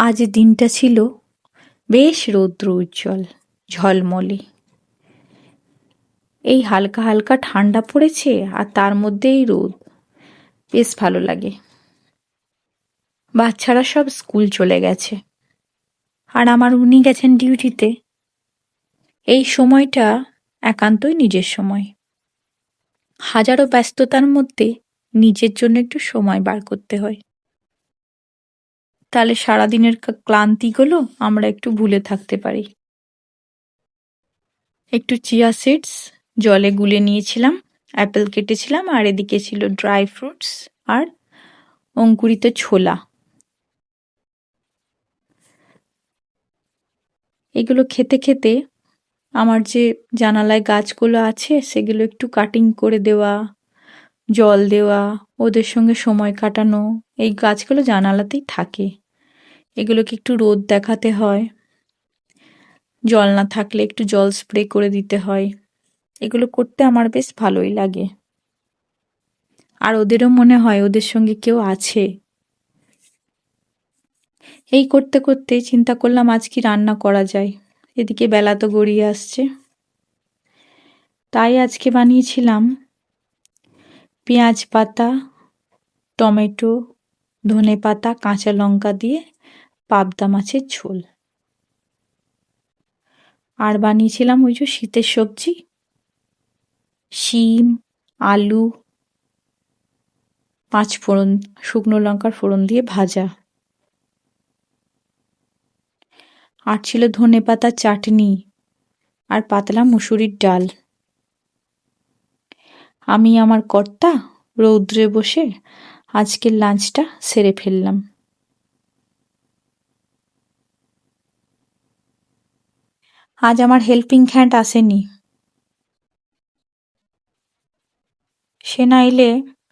আজ দিনটা ছিল বেশ রৌদ্র উজ্জ্বল, ঝলমলে। এই হালকা হালকা ঠান্ডা পড়েছে আর তার মধ্যেই রোদ। বেশ ভালো লাগে। বাচ্চারা সব স্কুল চলে গেছে। আর আমার উনি গেছেন ডিউটিতে। এই সময়টা একান্তই নিজের সময়। হাজারো ব্যস্ততার মধ্যে নিজের জন্য একটু সময় বার করতে হয়। তাহলে সারাদিনের ক্লান্তিগুলো আমরা একটু ভুলে থাকতে পারি। একটু চিয়া সিডস, জলে গুলে নিয়েছিলাম, অ্যাপেল কেটেছিলাম, আর এদিকে ছিল ড্রাই ফ্রুটস আর অঙ্কুরিত ছোলা। এগুলো খেতে খেতে আমার যে জানালায় গাছগুলো আছে, সেগুলো একটু কাটিং করে দেওয়া জল দেওয়া, ওদের সঙ্গে সময় কাটানো, এই গাছগুলো জানালাতেই থাকে। এগুলোকে একটু রোদ দেখাতে হয়। জল না থাকলে একটু জল স্প্রে করে দিতে হয়। এগুলো করতে আমার বেশ ভালোই লাগে। আর ওদেরও মনে হয় ওদের সঙ্গে কেউ আছে। এই করতে করতে চিন্তা করলাম আজ কি রান্না করা যায়। এদিকে বেলা তো গড়িয়ে আসছে। তাই আজকে বানিয়েছিলাম পেঁয়াজ পাতা, টমেটো, ধনে পাতা, কাঁচা লঙ্কা দিয়ে পাবদা মাছের ঝোল। আর বানিয়েছিলাম ওই যে শীতের সবজি, শিম, আলু, পাঁচ ফোড়ন, শুকনো লঙ্কার ফোড়ন দিয়ে ভাজা। আর ছিল ধনে পাতার চাটনি আর পাতলা মুসুরির ডাল। আমি আমার কর্তা রৌদ্রে বসে আজকের লাঞ্চটা সেরে ফেললাম। আজ আমার হেল্পিং হ্যান্ড আসেনি। সে না এলে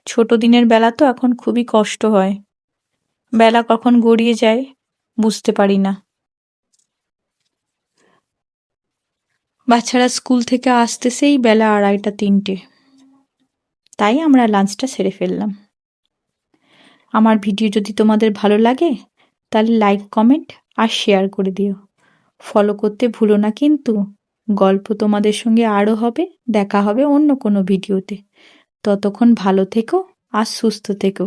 ছোট দিনের বেলা তো এখন খুবই কষ্ট হয়। বেলা কখন গড়িয়ে যায় বুঝতে পারি না। বাচ্চারা স্কুল থেকে আসতে সেই বেলা আড়াইটা তিনটে। তাই আমরা লাঞ্চটা সেরে ফেললাম। আমার ভিডিও যদি তোমাদের ভালো লাগে, তাহলে লাইক কমেন্ট আর শেয়ার করে দিও। ফলো করতে ভুলো না কিন্তু। গল্প তোমাদের সঙ্গে আরও হবে, দেখা হবে অন্য কোনো ভিডিওতে ততক্ষণ ভালো থেকো আর সুস্থ থেকো।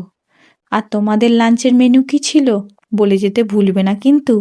আর তোমাদের লাঞ্চের মেনু কি ছিল বলে যেতে ভুলবে না কিন্তু।